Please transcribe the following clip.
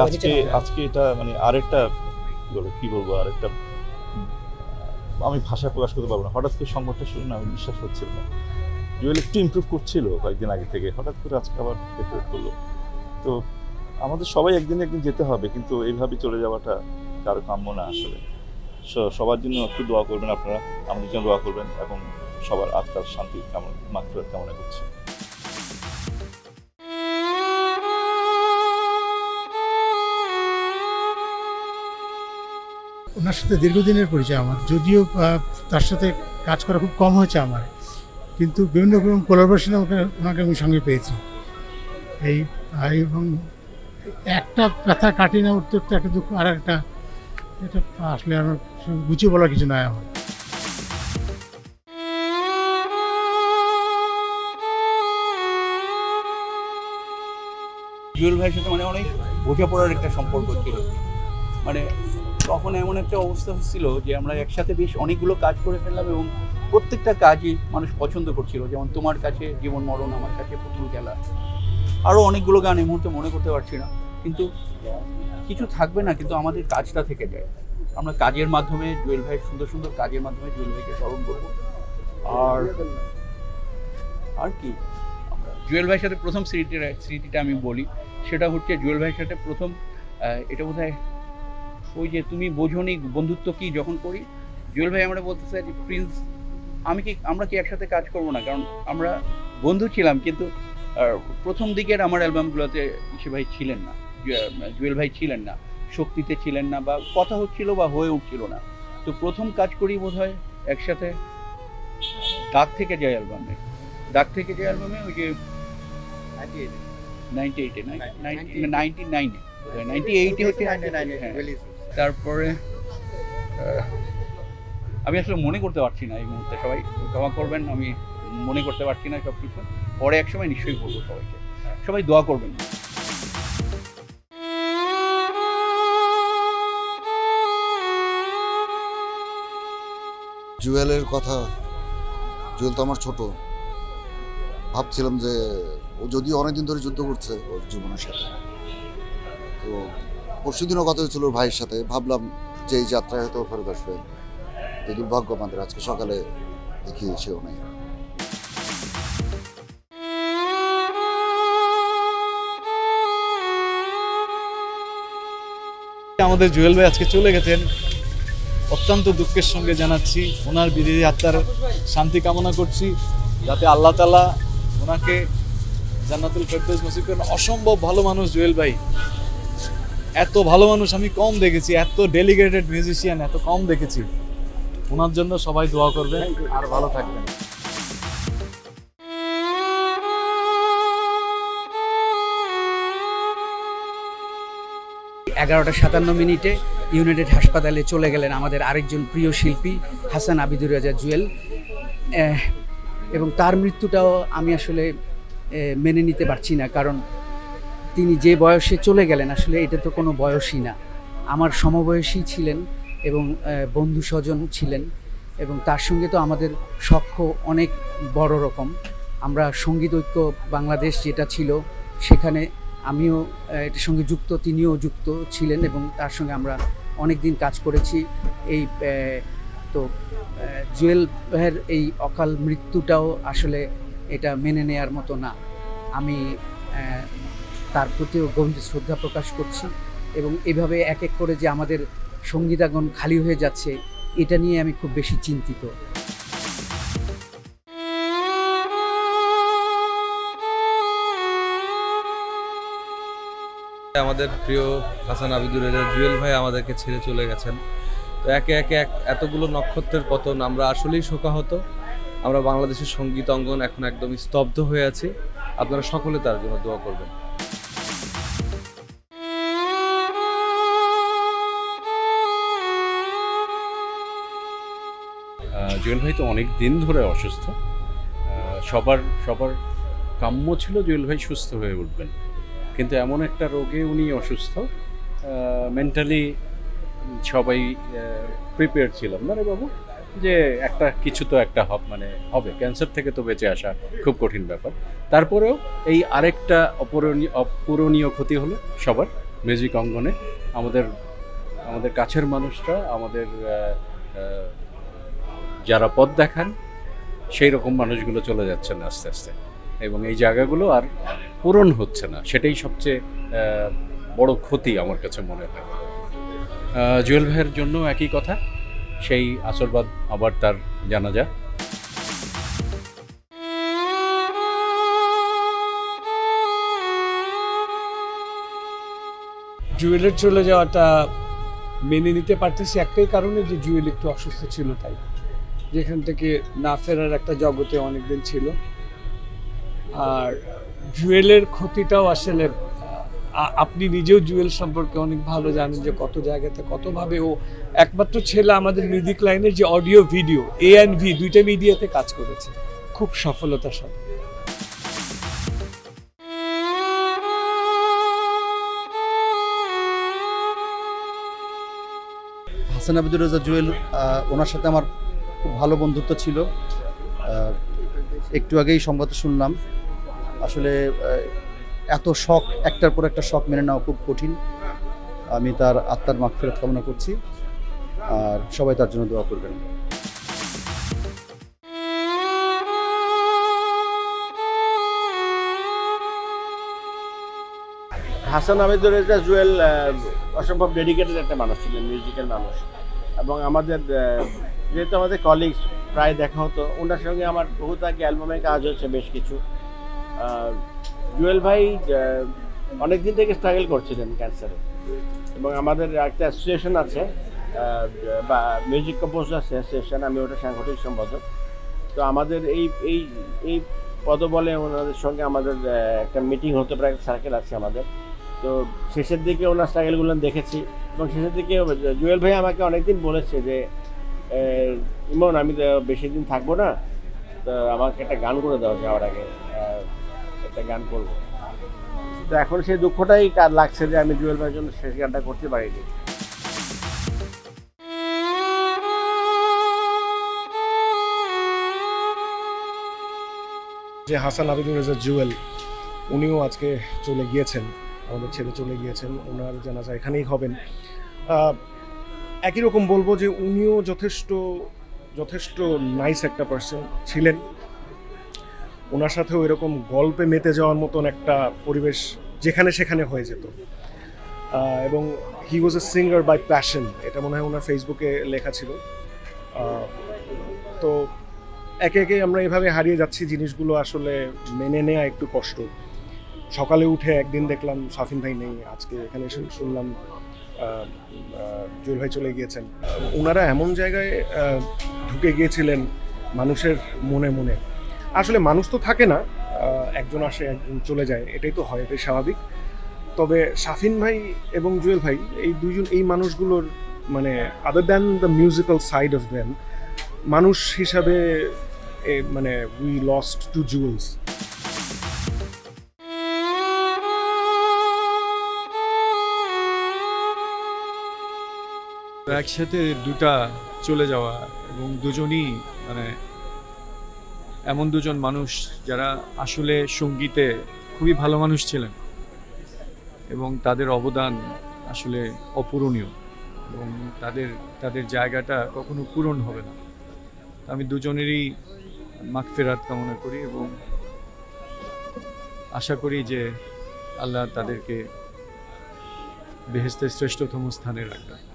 আজকে আজকে এটা মানে আরেকটা কি বলব কি বলব আরেকটা আমি ভাষায় প্রকাশ করতে পারব না। হঠাৎ করে সংবাদটা শুনে না আমি বিশ্বাস হচ্ছিল না। জুয়েল একটু ইমপ্রুভ করছিল কয়েকদিন আগে থেকে। হঠাৎ করে আজকে আবার ডেপ্রেট করল। তো আমাদের সবাই একদিন একদিন যেতে হবে কিন্তু এইভাবে চলে যাওয়াটা কারও কাম্য না আসলে। স- সবার জন্য একটু দোয়া করবেন আপনারা। আমাদের জন্য দোয়া করবেন এবং সবার আত্মার শান্তি কামনা মাত্রার কামনা করছি। ওনার সাথে দীর্ঘদিনের পরিচয় আমার। যদিও তার সাথে কাজ করা খুব কম হয়েছে আমার। কিন্তু বিভিন্ন রকম কোলাবোরেশনে ওনাকে আমি সঙ্গে পেয়েছি। এই এবং একটা ব্যথা কাটি না উঠতে উঠতে একটা দুঃখ, আর একটা, এটা আসলে আমার গুছিয়ে বলার কিছু নয় আমার। জুয়েল ভাইয়ের সাথে মানে অনেক বোঝাপড়ার একটা সম্পর্ক ছিল। মানে তখন এমন একটা অবস্থা হচ্ছিল যে আমরা একসাথে বেশ অনেকগুলো কাজ করে ফেললাম এবং প্রত্যেকটা কাজই মানুষ পছন্দ করছিল। যেমন তোমার কাছে জীবন মরণ, আমার কাছে পুতুল খেলা। আরও অনেকগুলো গান এই মুহূর্তে মনে করতে পারছি না। কিন্তু কিছু থাকবে না, কিন্তু আমাদের কাজটা থেকে যায়। আমরা কাজের মাধ্যমে জুয়েল ভাইয়ের সুন্দর সুন্দর কাজের মাধ্যমে জুয়েল ভাইকে স্মরণ করব। আর আর কি? জুয়েল ভাইয়ের সাথে প্রথম স্মৃতিটা স্মৃতিটা আমি বলি। সেটা হচ্ছে জুয়েল ভাইয়ের সাথে প্রথম এটা বোধ হয় ওই যে তুমি বোঝনি বন্ধুত্ব কি যখন করি? জুয়েল ভাই আমরা বলতেছে যে প্রিন্স আমি কি আমরা কি একসাথে কাজ করব না? কারণ আমরা বন্ধু ছিলাম কিন্তু প্রথম দিকের আমার অ্যালবামগুলোতে ইসে ভাই ছিলেন না জুয়েল ভাই ছিলেন না শক্তিতে ছিলেন না বা কথা হচ্ছিল বা হয়ে উঠছিল না। তো প্রথম কাজ করি বোধ হয় একসাথে ডাক থেকে যায় অ্যালবামে। ডাক থেকে যায় অ্যালবামে ওই যে নাইনটি এইটে। নাইনটি নাইনে নাইনটি এইটে হচ্ছে হ্যাঁ। তারপরে আমি আসলে মনে করতে পারছি না এই মুহূর্তে। সবাই ক্ষমা করবেন, আমি মনে করতে পারছি না সব কিছু পরে এক সময় নিশ্চয়ই বলব সবাইকে। সবাই দোয়া করবেন। জুয়েলের কথা, জুয়েল তো আমার ছোট। ভাবছিলাম যে ও যদিও অনেকদিন ধরে যুদ্ধ করছে ওর জীবনের সাথে। তো পরশু দিনও কথা হয়েছিল ভাইয়ের সাথে। ভাবলাম যে এই যাত্রায় হয়তো ফেরত আসবে। তো দুর্ভাগ্য আমাদের আজকে সকালে দেখি সেও নেই। আমাদের জুয়েল ভাই আজকে চলে গেছেন। অত্যন্ত দুঃখের সঙ্গে জানাচ্ছি, ওনার বিদেহী আত্মার শান্তি কামনা করছি, যাতে আল্লাহ তালা ওনাকে জান্নাতুল ফেরদৌস নসিব করেন। অসম্ভব ভালো মানুষ জুয়েল ভাই। এত ভালো মানুষ আমি কম দেখেছি, এত ডেলিগেটেড মিউজিশিয়ান এত কম দেখেছি। ওনার জন্য সবাই দোয়া করবেন আর ভালো থাকবেন। এগারোটা সাতান্ন মিনিটে ইউনাইটেড হাসপাতালে চলে গেলেন আমাদের আরেকজন প্রিয় শিল্পী, হাসান আবিদুর রাজা জুয়েল। এবং তার মৃত্যুটাও আমি আসলে মেনে নিতে পারছি না, কারণ তিনি যে বয়সে চলে গেলেন, আসলে এটা তো কোনো বয়সই না। আমার সমবয়সী ছিলেন এবং বন্ধু স্বজন ছিলেন এবং তার সঙ্গে তো আমাদের সখ্য অনেক বড় রকম। আমরা সংগীত ঐক্য বাংলাদেশ যেটা ছিল, সেখানে আমিও এটার সঙ্গে যুক্ত, তিনিও যুক্ত ছিলেন এবং তার সঙ্গে আমরা অনেক দিন কাজ করেছি। এই তো জুয়েল ভাইয়ের এই অকাল মৃত্যুটাও আসলে এটা মেনে নেয়ার মতো না। আমি তার প্রতিও গভীর শ্রদ্ধা প্রকাশ করছি এবং এভাবে এক এক করে যে আমাদের সঙ্গীতাগণ খালি হয়ে যাচ্ছে, এটা নিয়ে আমি খুব বেশি চিন্তিত। আমাদের প্রিয় হাসান আবিদুর রেজা জুয়েল ভাই আমাদেরকে ছেড়ে চলে গেছেন। তো একে একে এক এতগুলো নক্ষত্রের পতন আমরা আসলেই শোকাহত। আমরা বাংলাদেশের সংগীত অঙ্গন এখন একদম স্তব্ধ হয়ে আছি। আপনারা সকলে তার জন্য দোয়া করবেন। জুয়েল ভাই তো অনেক দিন ধরে অসুস্থ। সবার সবার কাম্য ছিল জুয়েল ভাই সুস্থ হয়ে উঠবেন। কিন্তু এমন একটা রোগে উনি অসুস্থ মেন্টালি সবাই প্রিপেয়ার ছিলাম। না রে বাবু? যে একটা কিছু তো একটা হব মানে হবে। ক্যান্সার থেকে তো বেঁচে আসা খুব কঠিন ব্যাপার। তারপরেও এই আরেকটা অপূরণীয় অপূরণীয় ক্ষতি হলো সবার মিউজিক অঙ্গনে। আমাদের আমাদের কাছের মানুষরা, আমাদের যারা পথ দেখান সেই রকম মানুষগুলো চলে যাচ্ছেন আস্তে আস্তে। এবং এই জায়গাগুলো আর পূরণ হচ্ছে না। সেটাই সবচেয়ে বড় ক্ষতি আমার কাছে মনে হয়। জুয়েল ভাইয়ের জন্য একই কথা। সেই আশীর্বাদ আবার তার জানা জানাজা জুয়েলের চলে যাওয়াটা মেনে নিতে পারতেছি একটাই কারণে যে জুয়েল একটু অসুস্থ ছিল তাই। যেখান থেকে না ফেরার একটা জগতে অনেকদিন ছিল। আর জুয়েলের ক্ষতিটাও আসলে আপনি নিজেও জুয়েল সম্পর্কে অনেক ভালো জানেন যে কত জায়গাতে কতভাবে ও একমাত্র ছেলে আমাদের মিউজিক লাইনের যে audio, video A and V দুইটা মিডিয়াতে কাজ করেছে খুব সফলতার সাথে। হাসান আবিদুর রাজা জুয়েল ওনার সাথে আমার খুব ভালো বন্ধুত্ব ছিল। একটু আগেই সংবাদ শুনলাম। আসলে এত শখ, একটার পর একটা শখ মেনে নেওয়া খুব কঠিন। আমি তার আত্মার মাগফিরাত কামনা করছি। আর সবাই তার জন্য দোয়া করবেন। হাসান আবেদুর রেজা জুয়েল অসম্ভব ডেডিকেটেড একটা মানুষ ছিলেন মিউজিকের মানুষ। এবং আমাদের যেহেতু আমাদের কলিগস প্রায় দেখা হতো, ওনার সঙ্গে আমার বহুত আগে অ্যালবামে কাজ হচ্ছে বেশ কিছু। জুয়েল ভাই অনেক দিন থেকে স্ট্রাগল করছিলেন ক্যান্সারে এবং আমাদের একটা অ্যাসোসিয়েশন আছে বা মিউজিক কম্পোজার্স অ্যাসোসিয়েশন আমি ওটা সাংগঠনিক সম্পাদক। তো আমাদের এই এই এই পদবলে ওনাদের সঙ্গে আমাদের একটা মিটিং হতে, প্রায় সার্কেল আছে আমাদের। তো শেষের দিকে ওনার স্ট্রাগলগুলো দেখেছি। এবং শেষের দিকে জুয়েল ভাই আমাকে অনেকদিন বলেছে যে ইমন, আমি তো বেশি দিন থাকব না, তো আমাকে একটা গান করে দাও যাওয়ার আগে একটা গান করব। তো এখন সেই দুঃখটাই কার লাগছে যে আমি জুয়েল ভাইয়ের জন্য শেষ গানটা করতে পারিনি। যে হাসান আবিদুর রেজা জুয়েল, উনিও আজকে চলে গিয়েছেন, আমাদের ছেড়ে চলে গিয়েছেন, ওনার জানাজা এখানেই হবেন। একই রকম বলব যে উনিও যথেষ্ট যথেষ্ট নাইস একটা পার্সন ছিলেন। ওনার সাথেও এরকম গল্পে মেতে যাওয়ার মতন একটা পরিবেশ যেখানে সেখানে হয়ে যেত। এবং he was a singer by passion এটা মনে হয় ওনার ফেসবুকে লেখা ছিল। তো একে একে আমরা এভাবে হারিয়ে যাচ্ছি, জিনিসগুলো আসলে মেনে নেওয়া একটু কষ্ট। সকালে উঠে একদিন দেখলাম সাফিন ভাই নেই, আজকে এখানে শুনলাম জুয়েল ভাই চলে গিয়েছেন। ওনারা এমন জায়গায় ঢুকে গিয়েছিলেন মানুষের মনে মনে। আসলে মানুষ তো থাকে না একজন আসে, একজন চলে যায়, এটাই তো হয়, এটাই স্বাভাবিক। তবে শাফিন ভাই এবং জুয়েল ভাই, এই দুজন এই মানুষগুলোর মানে other than the musical side of them মানুষ হিসাবে মানে উই লস্ট টু জুয়েলস একসাথে দুটা চলে যাওয়া এবং দুজনই মানে এমন দুজন মানুষ যারা আসলে সঙ্গীতে খুবই ভালো মানুষ ছিলেন এবং তাদের অবদান আসলে অপূরণীয় এবং তাদের তাদের জায়গাটা কখনো পূরণ হবে না। আমি দুজনেরই মাগফেরাত কামনা করি এবং আশা করি যে আল্লাহ তাদেরকে বেহেস্তের শ্রেষ্ঠতম স্থানে রাখবেন।